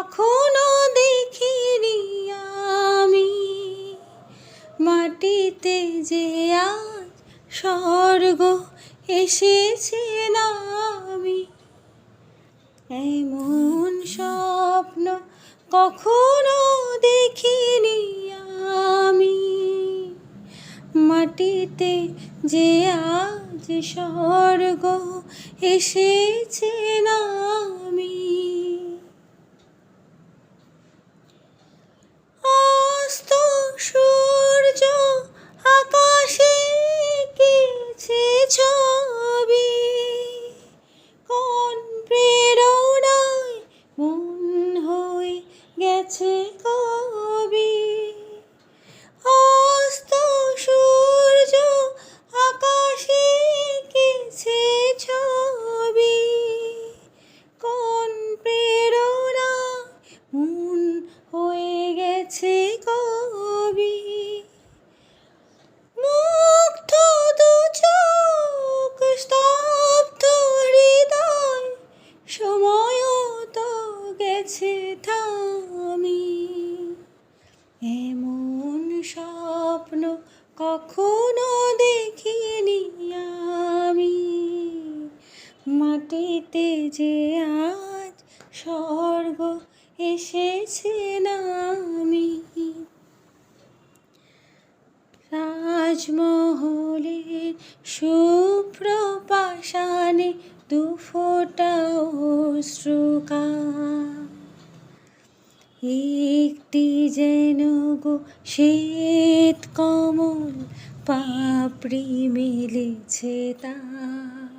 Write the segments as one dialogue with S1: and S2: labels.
S1: কখনো দেখিনি আমি। মাটিতে যে আজ স্বর্গ এসেছে আমি। এমন স্বপ্ন কখনো দেখিনি আমি। মাটিতে যে আজ স্বর্গ এসেছে না হয়ে গেছে কবি। মুগ্ধ দু চোখ, স্তব্ধ হৃদয় সময় তো গেছে থামি। এমন স্বপ্ন কখনো দেখিনি আমি। মাটিতে যে আজ স্বর্গ এসেছে না আমি। রাজমহলের শুভ্র পাষাণে দু ফোঁটা অশ্রুকা। একটি যেন গো শ্বেত কমল পাপড়ি মেলেছে তার।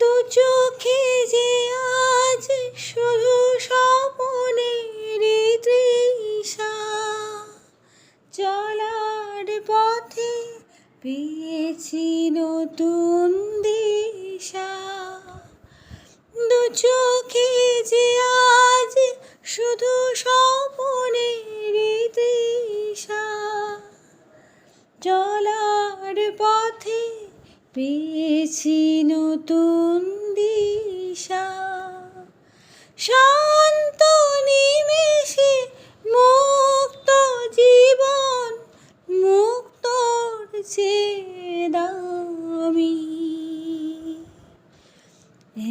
S1: দু চোখে যে আজ শুধু স্বপনের তৃষা, চলার পথে পেয়েছি নতুন দিশা। দু চোখে যে আজ শুধু স্বপনের তৃষা, চলার পথে পেয়েছি নতুন দিশা। শান্ত নিমেষে মুক্ত জীবন, মুক্তর দামি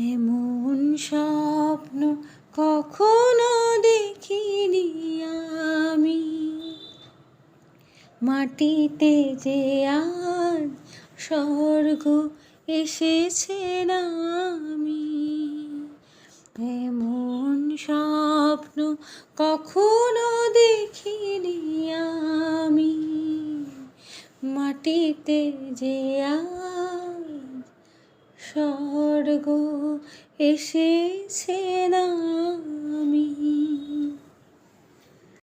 S1: এমন স্বপ্ন কখনো দেখিনি আমি। মাটিতে যে আজ স্বর্গ এসেছে আমি। এমন স্বপ্ন কখনো দেখিনি আমি। মাটিতে যে স্বর্গ এসেছে আমি।